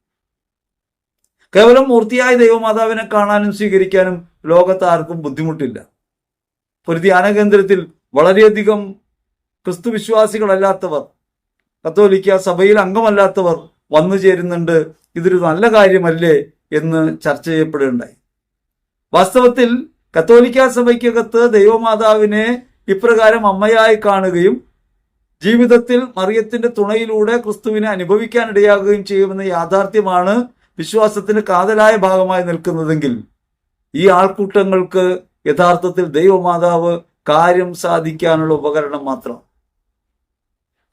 കേവലം മൂർത്തിയായ ദൈവമാതാവിനെ കാണാനും സ്വീകരിക്കാനും ലോകത്താർക്കും ബുദ്ധിമുട്ടില്ല. ഒരു ധ്യാന കേന്ദ്രത്തിൽ വളരെയധികം ക്രിസ്തു വിശ്വാസികളല്ലാത്തവർ കത്തോലിക്ക സഭയിൽ അംഗമല്ലാത്തവർ വന്നു ചേരുന്നുണ്ട്. ഇതൊരു നല്ല കാര്യമല്ലേ എന്ന് ചർച്ച ചെയ്യപ്പെടുകയുണ്ടായി. വാസ്തവത്തിൽ കത്തോലിക്ക സഭയ്ക്കകത്ത് ദൈവമാതാവിനെ ഇപ്രകാരം അമ്മയായി കാണുകയും ജീവിതത്തിൽ മറിയത്തിന്റെ തുണയിലൂടെ ക്രിസ്തുവിനെ അനുഭവിക്കാനിടയാകുകയും ചെയ്യുമെന്ന യാഥാർത്ഥ്യമാണ് വിശ്വാസത്തിന് കാതലായ ഭാഗമായി നിൽക്കുന്നതെങ്കിൽ ഈ ആൾക്കൂട്ടങ്ങൾക്ക് യഥാർത്ഥത്തിൽ ദൈവമാതാവ് കാര്യം സാധിക്കാനുള്ള ഉപകരണം മാത്രം.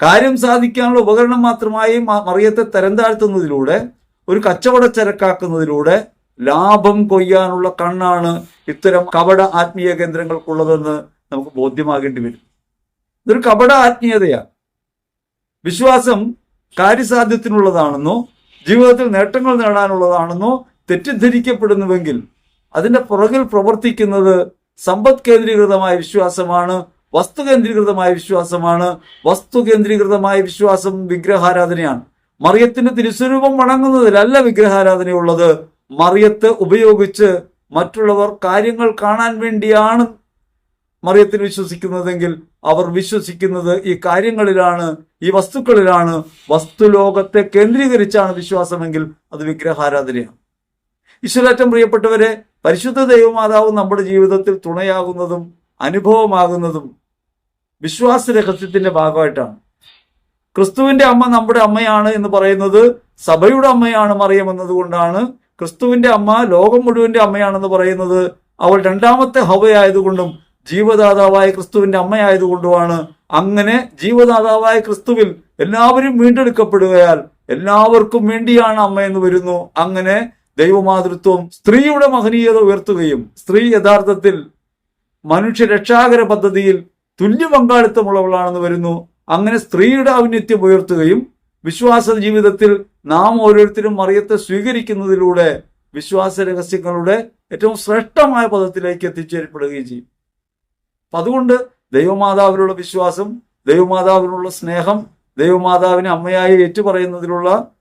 കാര്യം സാധിക്കാനുള്ള ഉപകരണം മാത്രമായി മറിയത്തെ തരം താഴ്ത്തുന്നതിലൂടെ ഒരു കച്ചവട ചരക്കാക്കുന്നതിലൂടെ ലാഭം കൊയ്യാനുള്ള കണ്ണാണ് ഇത്തരം കപട ആത്മീയ കേന്ദ്രങ്ങൾക്കുള്ളതെന്ന് നമുക്ക് ബോധ്യമാകേണ്ടി വരും. ഇതൊരു കപട ആത്മീയതയാണ്. വിശ്വാസം കാര്യസാധ്യത്തിനുള്ളതാണെന്നോ ജീവിതത്തിൽ നേട്ടങ്ങൾ നേടാനുള്ളതാണെന്നോ തെറ്റിദ്ധരിക്കപ്പെടുന്നുവെങ്കിൽ അതിന്റെ പുറകിൽ പ്രവർത്തിക്കുന്നത് സമ്പദ് കേന്ദ്രീകൃതമായ വിശ്വാസമാണ് വസ്തു കേന്ദ്രീകൃതമായ വിശ്വാസമാണ് വസ്തു കേന്ദ്രീകൃതമായ വിശ്വാസം വിഗ്രഹാരാധനയാണ്. മറിയത്തിന്റെ തിരുസ്വരൂപം വണങ്ങുന്നതിലല്ല വിഗ്രഹാരാധനയുള്ളത്. മറിയത്ത് ഉപയോഗിച്ച് മറ്റുള്ളവർ കാര്യങ്ങൾ കാണാൻ വേണ്ടിയാണ് മറിയത്തിൽ വിശ്വസിക്കുന്നതെങ്കിൽ അവർ വിശ്വസിക്കുന്നത് ഈ കാര്യങ്ങളിലാണ് ഈ വസ്തുക്കളിലാണ്. വസ്തുലോകത്തെ കേന്ദ്രീകരിച്ചാണ് വിശ്വാസമെങ്കിൽ അത് വിഗ്രഹാരാധനയാണ്. ഈശ്വരാറ്റം പ്രിയപ്പെട്ടവരെ പരിശുദ്ധ ദൈവമാതാവ് നമ്മുടെ ജീവിതത്തിൽ തുണയാകുന്നതും അനുഭവമാകുന്നതും വിശ്വാസ രഹസ്യത്തിന്റെ ഭാഗമായിട്ടാണ്. ക്രിസ്തുവിന്റെ അമ്മ നമ്മുടെ അമ്മയാണ് എന്ന് പറയുന്നത് സഭയുടെ അമ്മയാണ് മറിയം എന്നതുകൊണ്ടാണ്. ക്രിസ്തുവിന്റെ അമ്മ ലോകം മുഴുവന്റെ അമ്മയാണെന്ന് പറയുന്നത് അവൾ രണ്ടാമത്തെ ഹവയായതുകൊണ്ടും ജീവദാതാവായ ക്രിസ്തുവിന്റെ അമ്മയായതുകൊണ്ടുമാണ്. അങ്ങനെ ജീവദാതാവായ ക്രിസ്തുവിൽ എല്ലാവരും വീണ്ടെടുക്കപ്പെടുകയാൽ എല്ലാവർക്കും വേണ്ടിയാണ് അമ്മയെന്ന് വരുന്നു. അങ്ങനെ ദൈവമാതൃത്വം സ്ത്രീയുടെ മഹനീയത ഉയർത്തുകയും സ്ത്രീ യഥാർത്ഥത്തിൽ മനുഷ്യ രക്ഷാകര പദ്ധതിയിൽ തുല്യ പങ്കാളിത്തമുള്ളവളാണെന്ന് വരുന്നു. അങ്ങനെ സ്ത്രീയുടെ ഔന്നത്യം ഉയർത്തുകയും വിശ്വാസ ജീവിതത്തിൽ നാം ഓരോരുത്തരും മറിയത്തെ സ്വീകരിക്കുന്നതിലൂടെ വിശ്വാസ രഹസ്യങ്ങളുടെ ഏറ്റവും ശ്രേഷ്ഠമായ പദത്തിലേക്ക് എത്തിച്ചേരപ്പെടുകയും ചെയ്യും. അപ്പൊ അതുകൊണ്ട് ദൈവമാതാവിനുള്ള വിശ്വാസം ദൈവമാതാവിനുള്ള സ്നേഹം ദൈവമാതാവിനെ അമ്മയായി ഏറ്റുപറയുന്നതിലുള്ള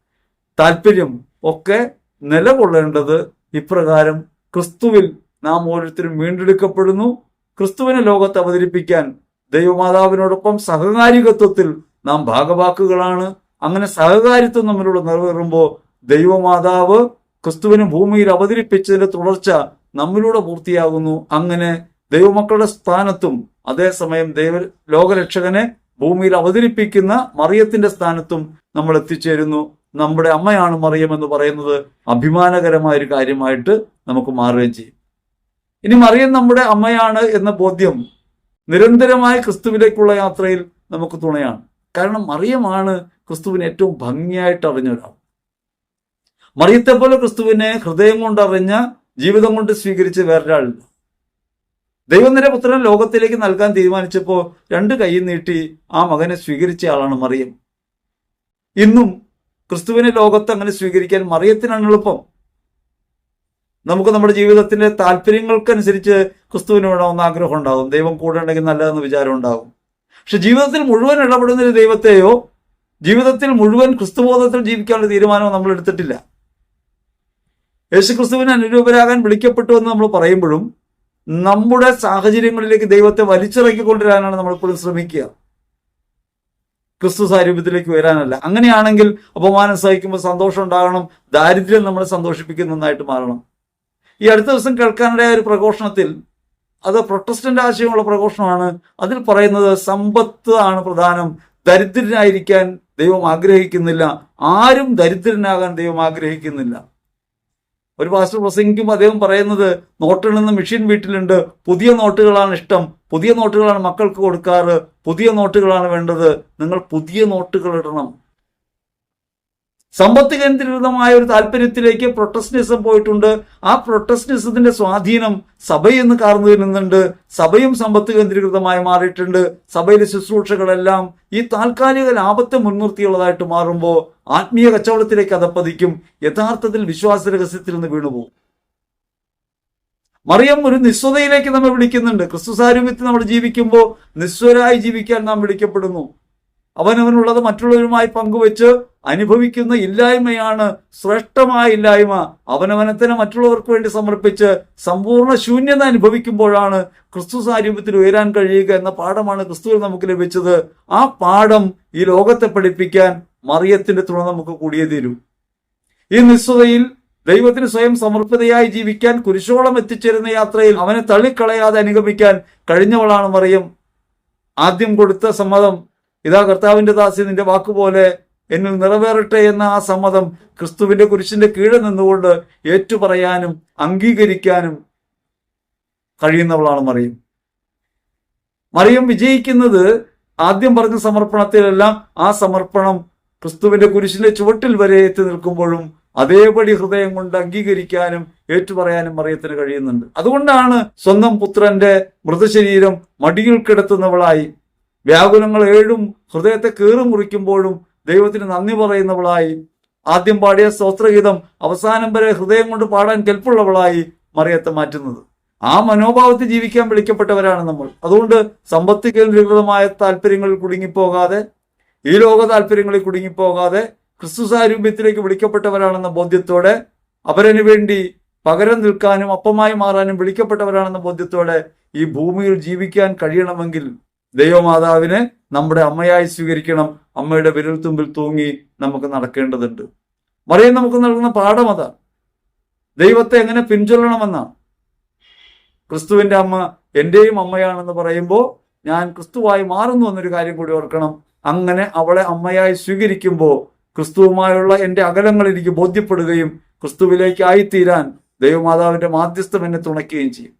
താല്പര്യം ഒക്കെ നിലകൊള്ളേണ്ടത് ഇപ്രകാരം ക്രിസ്തുവിൽ നാം ഓരോരുത്തരും വീണ്ടെടുക്കപ്പെടുന്നു. ക്രിസ്തുവിനെ ലോകത്ത് അവതരിപ്പിക്കാൻ ദൈവമാതാവിനോടൊപ്പം സഹകാരികത്വത്തിൽ നാം ഭാഗവാക്കുകളാണ്. അങ്ങനെ സഹകാരിത്വം തമ്മിലുള്ള നിറവേറുമ്പോൾ ദൈവമാതാവ് ക്രിസ്തുവിനെ ഭൂമിയിൽ അവതരിപ്പിച്ചതിന്റെ തുടർച്ച നമ്മിലൂടെ പൂർത്തിയാകുന്നു. അങ്ങനെ ദൈവമക്കളുടെ സ്ഥാനത്തും അതേസമയം ദൈവ ലോകരക്ഷകനെ ഭൂമിയിൽ അവതരിപ്പിക്കുന്ന മറിയത്തിന്റെ സ്ഥാനത്തും നമ്മൾ എത്തിച്ചേരുന്നു. നമ്മുടെ അമ്മയാണ് മറിയം എന്ന് പറയുന്നത് അഭിമാനകരമായ ഒരു കാര്യമായിട്ട് നമുക്ക് മാറുകയും ചെയ്യും. ഇനി മറിയം നമ്മുടെ അമ്മയാണ് എന്ന ബോധ്യം നിരന്തരമായ ക്രിസ്തുവിലേക്കുള്ള യാത്രയിൽ നമുക്ക് തുണയാണ്. കാരണം മറിയമാണ് ക്രിസ്തുവിനെ ഏറ്റവും ഭംഗിയായിട്ട് അറിഞ്ഞ ഒരാൾ. മറിയത്തെ പോലെ ക്രിസ്തുവിനെ ഹൃദയം കൊണ്ട് അറിഞ്ഞ ജീവിതം കൊണ്ട് സ്വീകരിച്ച് വേറൊരാളില്ല ദൈവനിര പുത്രൻ ലോകത്തിലേക്ക് നൽകാൻ തീരുമാനിച്ചപ്പോൾ രണ്ട് കൈ നീട്ടി ആ മകനെ സ്വീകരിച്ച ആളാണ് മറിയം. ഇന്നും ക്രിസ്തുവിനെ ലോകത്ത് അങ്ങനെ സ്വീകരിക്കാൻ മറിയത്തിനാണ് എളുപ്പം. നമുക്ക് നമ്മുടെ ജീവിതത്തിന്റെ താല്പര്യങ്ങൾക്കനുസരിച്ച് ക്രിസ്തുവിന് വേണമെന്ന് ആഗ്രഹം ഉണ്ടാകും. ദൈവം കൂടെ ഉണ്ടെങ്കിൽ നല്ലതെന്ന് വിചാരം ഉണ്ടാകും. പക്ഷെ ജീവിതത്തിൽ മുഴുവൻ ഇടപെടുന്ന ഒരു ദൈവത്തെയോ ജീവിതത്തിൽ മുഴുവൻ ക്രിസ്തുബോധത്തിൽ ജീവിക്കാനുള്ള തീരുമാനമോ നമ്മൾ എടുത്തിട്ടില്ല. യേശു ക്രിസ്തുവിന് അനുരൂപരാകാൻ വിളിക്കപ്പെട്ടു എന്ന് നമ്മൾ പറയുമ്പോഴും നമ്മുടെ സാഹചര്യങ്ങളിലേക്ക് ദൈവത്തെ വലിച്ചിറക്കി കൊണ്ടുവരാനാണ് നമ്മൾ ഇപ്പോഴും ശ്രമിക്കുക. ക്രിസ്തു സാരൂപ്യത്തിലേക്ക് വരാനല്ല. അങ്ങനെയാണെങ്കിൽ അപമാനം സഹിക്കുമ്പോൾ സന്തോഷം ഉണ്ടാകണം ദാരിദ്ര്യം നമ്മളെ സന്തോഷിപ്പിക്കുന്നതായിട്ട് മാറണം. ഈ അടുത്ത ദിവസം കേൾക്കാനിടയായ ഒരു പ്രഘോഷണത്തിൽ അത് പ്രൊട്ടസ്റ്റന്റ് ആശയമുള്ള പ്രഘോഷണമാണ്. അതിൽ പറയുന്നത് സമ്പത്ത് ആണ് പ്രധാനം. ദരിദ്രനായിരിക്കാൻ ദൈവം ആഗ്രഹിക്കുന്നില്ല. ആരും ദരിദ്രനാകാൻ ദൈവം ആഗ്രഹിക്കുന്നില്ല. ഒരു പാസ്റ്റർ പ്രസംഗിക്കും അദ്ദേഹം പറയുന്നത് നിന്ന് മെഷീൻ വീട്ടിലുണ്ട്. പുതിയ നോട്ടുകളാണ് ഇഷ്ടം. പുതിയ നോട്ടുകളാണ് മക്കൾക്ക് കൊടുക്കാറ്. പുതിയ നോട്ടുകളാണ് വേണ്ടത്. നിങ്ങൾ പുതിയ നോട്ടുകൾ ഇടണം. സമ്പത്ത് കേന്ദ്രീകൃതമായ ഒരു താല്പര്യത്തിലേക്ക് പ്രൊട്ടസ്റ്റിസം പോയിട്ടുണ്ട്. ആ പ്രൊട്ടസ്റ്റിസത്തിന്റെ സ്വാധീനം സഭയെന്ന് കാർന്നു വരുന്നുണ്ട് സഭയും സമ്പത്ത് കേന്ദ്രീകൃതമായി മാറിയിട്ടുണ്ട്. സഭയിലെ ശുശ്രൂഷകളെല്ലാം ഈ താൽക്കാലിക ലാഭത്തെ മുൻനിർത്തിയുള്ളതായിട്ട് മാറുമ്പോൾ ആത്മീയ കച്ചവടത്തിലേക്ക് അതപ്പതിക്കും. യഥാർത്ഥത്തിൽ വിശ്വാസ രഹസ്യത്തിൽ നിന്ന് വീണുപോകും. മറിയം ഒരു നിസ്വതയിലേക്ക് നമ്മെ വിളിക്കുന്നുണ്ട്. ക്രിസ്തു സാരൂപ്യത്തിൽ നമ്മൾ ജീവിക്കുമ്പോൾ നിസ്വരായി ജീവിക്കാൻ നാം വിളിക്കപ്പെടുന്നു. അവനവനുള്ളത് മറ്റുള്ളവരുമായി പങ്കുവെച്ച് അനുഭവിക്കുന്ന ഇല്ലായ്മയാണ് ശ്രേഷ്ഠമായ ഇല്ലായ്മ. അവനവനത്തിനെ മറ്റുള്ളവർക്ക് വേണ്ടി സമർപ്പിച്ച് സമ്പൂർണ ശൂന്യത അനുഭവിക്കുമ്പോഴാണ് ക്രിസ്തു സാരൂപ്യത്തിൽ ഉയരാൻ കഴിയുക എന്ന പാഠമാണ് ക്രിസ്തുവിൽ നമുക്ക് ലഭിച്ചത്. ആ പാഠം ഈ ലോകത്തെ പഠിപ്പിക്കാൻ മറിയത്തിന്റെ തുണ നമുക്ക് കൂടിയേ തീരൂ. ഈ നിസ്വതയിൽ ദൈവത്തിന് സ്വയം സമർപ്പിതയായി ജീവിക്കാൻ കുരിശോളം എത്തിച്ചേരുന്ന യാത്രയിൽ അവനെ തള്ളിക്കളയാതെ അനുഗമിക്കാൻ കഴിഞ്ഞവളാണ് മറിയം. ആദ്യം കൊടുത്ത സമ്മതം ഇതാ കർത്താവിന്റെ ദാസി നിന്റെ വാക്കുപോലെ എന്നിൽ നിറവേറട്ടെ എന്ന ആ സമ്മതം ക്രിസ്തുവിന്റെ കുരിശിന്റെ കീഴെ നിന്നുകൊണ്ട് ഏറ്റുപറയാനും അംഗീകരിക്കാനും കഴിയുന്നവളാണ് മറിയം. മറിയം വിജയിക്കുന്നത് ആദ്യം പറഞ്ഞ സമർപ്പണത്തിലെല്ലാം ആ സമർപ്പണം ക്രിസ്തുവിന്റെ കുരിശിന്റെ ചുവട്ടിൽ വരെ എത്തി നിൽക്കുമ്പോഴും അതേപടി ഹൃദയം കൊണ്ട് അംഗീകരിക്കാനും ഏറ്റുപറയാനും മറിയത്തിന് കഴിയുന്നുണ്ട്. അതുകൊണ്ടാണ് സ്വന്തം പുത്രന്റെ മൃതശരീരം മടിയിൽ കിടത്തുന്നവളായി വ്യാകുലങ്ങൾ ഏഴും ഹൃദയത്തെ കീറി മുറിക്കുമ്പോഴും ദൈവത്തിന് നന്ദി പറയുന്നവളായി ആദ്യം പാടിയ സ്തോത്രഗീതം അവസാനം വരെ ഹൃദയം കൊണ്ട് പാടാൻ കെൽപ്പുള്ളവളായി മറിയത്തെ മാറ്റുന്നത്. ആ മനോഭാവത്തിൽ ജീവിക്കാൻ വിളിക്കപ്പെട്ടവരാണ് നമ്മൾ. അതുകൊണ്ട് സമ്പത്തി കേന്ദ്രീകൃതമായ താല്പര്യങ്ങളിൽ കുടുങ്ങിപ്പോകാതെ ഈ ലോക താല്പര്യങ്ങളിൽ കുടുങ്ങിപ്പോകാതെ ക്രിസ്തു സാരൂപ്യത്തിലേക്ക് വിളിക്കപ്പെട്ടവരാണെന്ന ബോധ്യത്തോടെ അവരനു വേണ്ടി പകരം നിൽക്കാനും അപ്പമായി മാറാനും വിളിക്കപ്പെട്ടവരാണെന്ന ബോധ്യത്തോടെ ഈ ഭൂമിയിൽ ജീവിക്കാൻ കഴിയണമെങ്കിൽ ദൈവമാതാവിനെ നമ്മുടെ അമ്മയായി സ്വീകരിക്കണം. അമ്മയുടെ വിരൽത്തുമ്പിൽ തൂങ്ങി നമുക്ക് നടക്കേണ്ടതുണ്ട്. മറിയം നമുക്ക് നൽകുന്ന പാഠം അതാ. ദൈവത്തെ എങ്ങനെ പിൻചൊല്ലണമെന്നാണ്. ക്രിസ്തുവിന്റെ അമ്മ എന്റെയും അമ്മയാണെന്ന് പറയുമ്പോൾ ഞാൻ ക്രിസ്തുവായി മാറുന്നു എന്നൊരു കാര്യം കൂടി ഓർക്കണം. അങ്ങനെ അവളെ അമ്മയായി സ്വീകരിക്കുമ്പോൾ ക്രിസ്തുവുമായുള്ള എന്റെ അകലങ്ങൾ എനിക്ക് ബോധ്യപ്പെടുകയും ക്രിസ്തുവിലേക്ക് ആയിത്തീരാൻ ദൈവമാതാവിന്റെ മാധ്യസ്ഥം എന്നെ തുണയ്ക്കുകയും ചെയ്യും.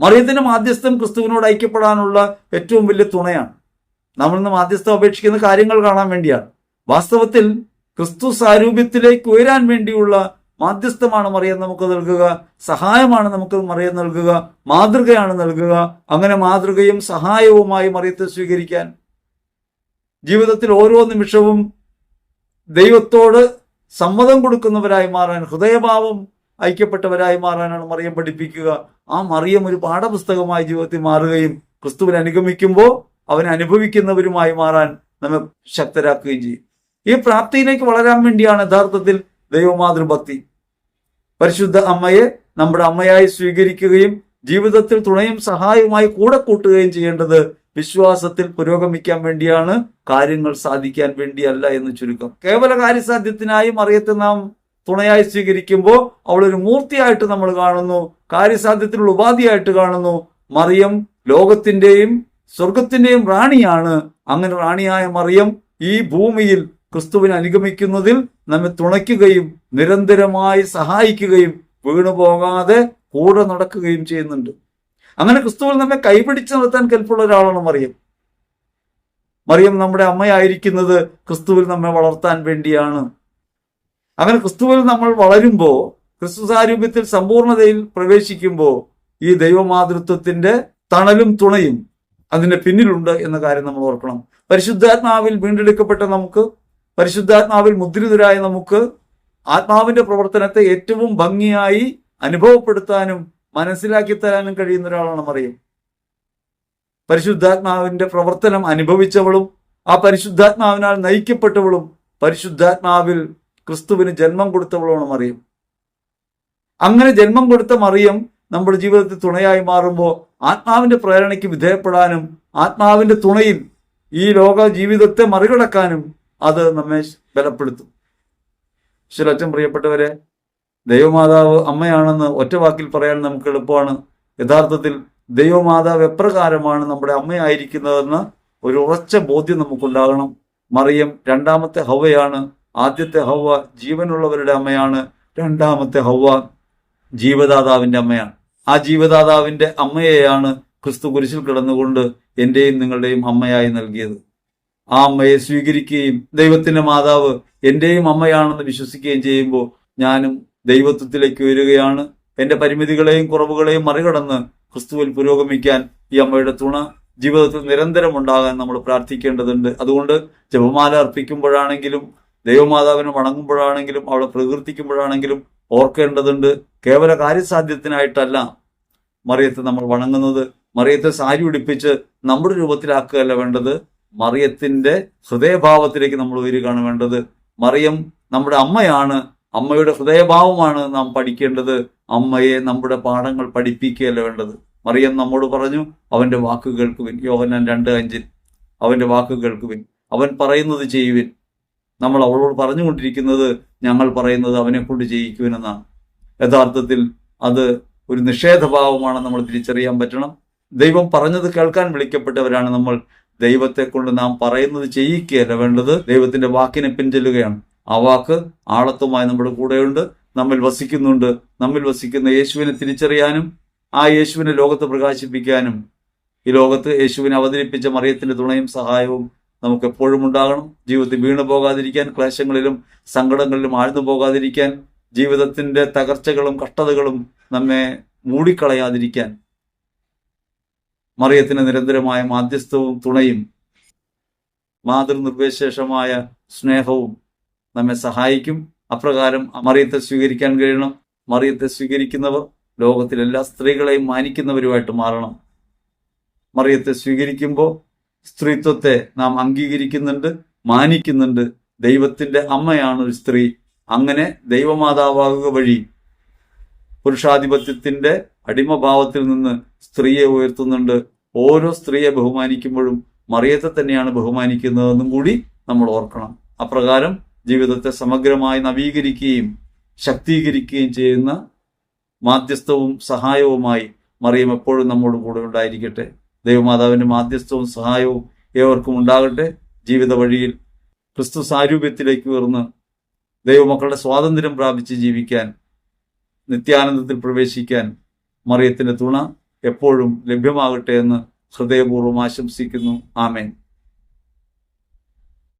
മറിയത്തിന്റെ മാധ്യസ്ഥം ക്രിസ്തുവിനോട് ഐക്യപ്പെടാനുള്ള ഏറ്റവും വലിയ തുണയാണ്. നമ്മൾ ഇന്ന് മാധ്യസ്ഥം അപേക്ഷിക്കുന്ന കാര്യങ്ങൾ കാണാൻ വേണ്ടിയാണ്. വാസ്തവത്തിൽ ക്രിസ്തു സാരൂപ്യത്തിലേക്ക് ഉയരാൻ വേണ്ടിയുള്ള മാധ്യസ്ഥമാണ് മറിയം നമുക്ക് നൽകുക സഹായമാണ് നമുക്ക് മറിയം നൽകുക മാതൃകയാണ് നൽകുക. അങ്ങനെ മാതൃകയും സഹായവുമായി മറിയത്തെ സ്വീകരിക്കാൻ ജീവിതത്തിൽ ഓരോ നിമിഷവും ദൈവത്തോട് സമ്മതം കൊടുക്കുന്നവരായി മാറാൻ ഹൃദയഭാവം ഐക്യപ്പെട്ടവരായി മാറാനാണ് മറിയം പഠിപ്പിക്കുക. ആ മറിയം ഒരു പാഠപുസ്തകമായി ജീവിതത്തിൽ മാറുകയും ക്രിസ്തുവിനെ അനുഗമിക്കുമ്പോൾ അവനെ അനുഭവിക്കുന്നവരുമായി മാറാൻ നമ്മെ ശക്തരാക്കുകയും ചെയ്യും. ഈ പ്രാപ്തിയിലേക്ക് വളരാൻ വേണ്ടിയാണ് യഥാർത്ഥത്തിൽ ദൈവമാതൃഭക്തി. പരിശുദ്ധ അമ്മയെ നമ്മുടെ അമ്മയായി സ്വീകരിക്കുകയും ജീവിതത്തിൽ തുണയും സഹായവുമായി കൂടെ കൂട്ടുകയും ചെയ്യേണ്ടത് വിശ്വാസത്തിൽ പുരോഗമിക്കാൻ വേണ്ടിയാണ് കാര്യങ്ങൾ സാധിക്കാൻ വേണ്ടിയല്ല എന്ന് ചുരുക്കം. കേവല കാര്യസാധ്യത്തിനായി മറിയത്തെ നാം തുണയായി സ്വീകരിക്കുമ്പോൾ അവളൊരു മൂർത്തിയായിട്ട് നമ്മൾ കാണുന്നു കാര്യസാധ്യത്തിനുള്ള ഉപാധിയായിട്ട് കാണുന്നു. മറിയം ലോകത്തിന്റെയും സ്വർഗത്തിന്റെയും റാണിയാണ്. അങ്ങനെ റാണിയായ മറിയം ഈ ഭൂമിയിൽ ക്രിസ്തുവിനെ അനുഗമിക്കുന്നതിൽ നമ്മെ തുണയ്ക്കുകയും നിരന്തരമായി സഹായിക്കുകയും വീണുപോകാതെ കൂടെ നടക്കുകയും ചെയ്യുന്നുണ്ട്. അങ്ങനെ ക്രിസ്തുവിൽ നമ്മെ കൈപിടിച്ച് നിർത്താൻ കെൽപ്പുള്ള ഒരാളാണ് മറിയം. മറിയം നമ്മുടെ അമ്മയായിരിക്കുന്നത് ക്രിസ്തുവിൽ നമ്മെ വളർത്താൻ വേണ്ടിയാണ്. അങ്ങനെ ക്രിസ്തുവിൽ നമ്മൾ വളരുമ്പോൾ ക്രിസ്തു സാരൂപ്യത്തിൽ സമ്പൂർണതയിൽ പ്രവേശിക്കുമ്പോൾ ഈ ദൈവമാതൃത്വത്തിന്റെ തണലും തുണയും അതിന്റെ പിന്നിലുണ്ട് എന്ന കാര്യം നമ്മൾ ഓർക്കണം. പരിശുദ്ധാത്മാവിൽ വീണ്ടെടുക്കപ്പെട്ട നമുക്ക് പരിശുദ്ധാത്മാവിൽ മുദ്രിതരായ നമുക്ക് ആത്മാവിന്റെ പ്രവർത്തനത്തെ ഏറ്റവും ഭംഗിയായി അനുഭവപ്പെടുത്താനും മനസ്സിലാക്കി തരാനും കഴിയുന്ന ഒരാളാണ് മറിയം പരിശുദ്ധാത്മാവിന്റെ പ്രവർത്തനം അനുഭവിച്ചവളും ആ പരിശുദ്ധാത്മാവിനാൽ നയിക്കപ്പെട്ടവളും പരിശുദ്ധാത്മാവിൽ ക്രിസ്തുവിന് ജന്മം കൊടുത്തവളുമാണ് മറിയം അങ്ങനെ ജന്മം കൊടുത്ത മറിയം നമ്മുടെ ജീവിതത്തിൽ തുണയായി മാറുമ്പോൾ ആത്മാവിന്റെ പ്രേരണയ്ക്ക് വിധേയപ്പെടാനും ആത്മാവിന്റെ തുണയിൽ ഈ ലോക ജീവിതത്തെ മറികടക്കാനും അത് നമ്മെ ബലപ്പെടുത്തും. ശരി അച്ഛൻ പ്രിയപ്പെട്ടവരെ ദൈവമാതാവ് അമ്മയാണെന്ന് ഒറ്റ വാക്കിൽ പറയാൻ നമുക്ക് എളുപ്പമാണ്. യഥാർത്ഥത്തിൽ ദൈവമാതാവ് എപ്രകാരമാണ് നമ്മുടെ അമ്മയായിരിക്കുന്നതെന്ന് ഒരു ഉറച്ച ബോധ്യം നമുക്കുണ്ടാകണം. മറിയം രണ്ടാമത്തെ ഹവയാണ് ആദ്യത്തെ ഹവ ജീവനുള്ളവരുടെ അമ്മയാണ് രണ്ടാമത്തെ ഹവ ജീവദാതാവിന്റെ അമ്മയാണ്. ആ ജീവദാതാവിന്റെ അമ്മയെയാണ് ക്രിസ്തു കുരിശിൽ കിടന്നുകൊണ്ട് എന്റെയും നിങ്ങളുടെയും അമ്മയായി നൽകിയത്. ആ അമ്മയെ സ്വീകരിക്കുകയും ദൈവത്തിന്റെ മാതാവ് എന്റെയും അമ്മയാണെന്ന് വിശ്വസിക്കുകയും ചെയ്യുമ്പോൾ ഞാനും ദൈവത്വത്തിലേക്ക് ഉയരുകയാണ് എന്റെ പരിമിതികളെയും കുറവുകളെയും മറികടന്ന് ക്രിസ്തുവിൽ പുരോഗമിക്കാൻ ഈ അമ്മയുടെ തുണ ജീവിതത്തിൽ നിരന്തരം ഉണ്ടാകാൻ നമ്മൾ പ്രാർത്ഥിക്കേണ്ടതുണ്ട്. അതുകൊണ്ട് ജപമാല അർപ്പിക്കുമ്പോഴാണെങ്കിലും ദൈവമാതാവിനെ വണങ്ങുമ്പോഴാണെങ്കിലും അവളെ പ്രകീർത്തിക്കുമ്പോഴാണെങ്കിലും ഓർക്കേണ്ടതുണ്ട്. കേവല കാര്യസാധ്യത്തിനായിട്ടല്ല മറിയത്തെ നമ്മൾ വണങ്ങുന്നത്. മറിയത്തെ സാരി ഉടിപ്പിച്ച് നമ്മുടെ രൂപത്തിലാക്കുകയല്ല വേണ്ടത്. മറിയത്തിന്റെ ഹൃദയഭാവത്തിലേക്ക് നമ്മൾ ഉയരുകയാണ് വേണ്ടത്. മറിയം നമ്മുടെ അമ്മയാണ് അമ്മയുടെ ഹൃദയഭാവമാണ് നാം പഠിക്കേണ്ടത്. അമ്മയെ നമ്മുടെ പാഠങ്ങൾ പഠിപ്പിക്കുകയല്ല വേണ്ടത്. മറിയം നമ്മോട് പറഞ്ഞു അവന്റെ വാക്ക് കേൾക്കുവിൻ. യോഹന്നാൻ രണ്ട് അഞ്ചിൽ അവന്റെ വാക്ക് കേൾക്കുവിൻ. അവൻ പറയുന്നത് ചെയ്യുവിൻ. നമ്മൾ അവളോട് പറഞ്ഞുകൊണ്ടിരിക്കുന്നത് ഞങ്ങൾ പറയുന്നത് അവനെ കൊണ്ട് ചെയ്യിക്കുവിനെന്നാണ്. യഥാർത്ഥത്തിൽ അത് ഒരു നിഷേധഭാവമാണ് നമ്മൾ തിരിച്ചറിയാൻ പറ്റണം. ദൈവം പറഞ്ഞത് കേൾക്കാൻ വിളിക്കപ്പെട്ടവരാണ് നമ്മൾ. ദൈവത്തെ കൊണ്ട് നാം പറയുന്നത് ചെയ്യിക്കുകയല്ല വേണ്ടത്. ദൈവത്തിന്റെ വാക്കിനെ പിൻചെല്ലുകയാണ്. ആ വാക്ക് ആളത്വമായി നമ്മുടെ കൂടെയുണ്ട്. നമ്മിൽ വസിക്കുന്നുണ്ട്. നമ്മിൽ വസിക്കുന്ന യേശുവിനെ തിരിച്ചറിയാനും ആ യേശുവിനെ ലോകത്ത് പ്രകാശിപ്പിക്കാനും ഈ ലോകത്ത് യേശുവിനെ അവതരിപ്പിച്ച മറിയത്തിന്റെ തുണയും സഹായവും നമുക്ക് എപ്പോഴും ഉണ്ടാകണം. ജീവിതത്തിൽ വീണു പോകാതിരിക്കാൻ ക്ലേശങ്ങളിലും സങ്കടങ്ങളിലും ആഴ്ന്നു പോകാതിരിക്കാൻ ജീവിതത്തിന്റെ തകർച്ചകളും കഷ്ടതകളും നമ്മെ മൂടിക്കളയാതിരിക്കാൻ മറിയത്തിന് നിരന്തരമായ മാധ്യസ്ഥവും തുണയും മാതൃനിർവിശേഷമായ സ്നേഹവും നമ്മെ സഹായിക്കും. അപ്രകാരം മറിയത്തെ സ്വീകരിക്കാൻ കഴിയണം. മറിയത്തെ സ്വീകരിക്കുന്നവർ ലോകത്തിലെ എല്ലാ സ്ത്രീകളെയും മാനിക്കുന്നവരുമായിട്ട് മാറണം. മറിയത്തെ സ്വീകരിക്കുമ്പോൾ സ്ത്രീത്വത്തെ നാം അംഗീകരിക്കുന്നുണ്ട് മാനിക്കുന്നുണ്ട്. ദൈവത്തിന്റെ അമ്മയാണ് ഒരു സ്ത്രീ. അങ്ങനെ ദൈവമാതാവാകുക വഴി പുരുഷാധിപത്യത്തിന്റെ അടിമഭാവത്തിൽ നിന്ന് സ്ത്രീയെ ഉയർത്തുന്നുണ്ട്. ഓരോ സ്ത്രീയെ ബഹുമാനിക്കുമ്പോഴും മറിയത്തെ തന്നെയാണ് ബഹുമാനിക്കുന്നതെന്നും കൂടി നമ്മൾ ഓർക്കണം. അപ്രകാരം ജീവിതത്തെ സമഗ്രമായി നവീകരിക്കുകയും ശക്തീകരിക്കുകയും ചെയ്യുന്ന മാധ്യസ്ഥവും സഹായവുമായി മറിയം എപ്പോഴും നമ്മോട് കൂടെ ഉണ്ടായിരിക്കട്ടെ. ദൈവമാതാവിന്റെ മാധ്യസ്ഥവും സഹായവും ഏവർക്കും ഉണ്ടാകട്ടെ. ജീവിത വഴിയിൽ ക്രിസ്തു സാരൂപ്യത്തിലേക്ക് ഉയർന്ന് ദൈവമക്കളുടെ സ്വാതന്ത്ര്യം പ്രാപിച്ച് ജീവിക്കാൻ നിത്യാനന്ദത്തിൽ പ്രവേശിക്കാൻ മറിയത്തിന്റെ തുണ എപ്പോഴും ലഭ്യമാകട്ടെ എന്ന് ഹൃദയപൂർവം ആശംസിക്കുന്നു. ആമേൻ.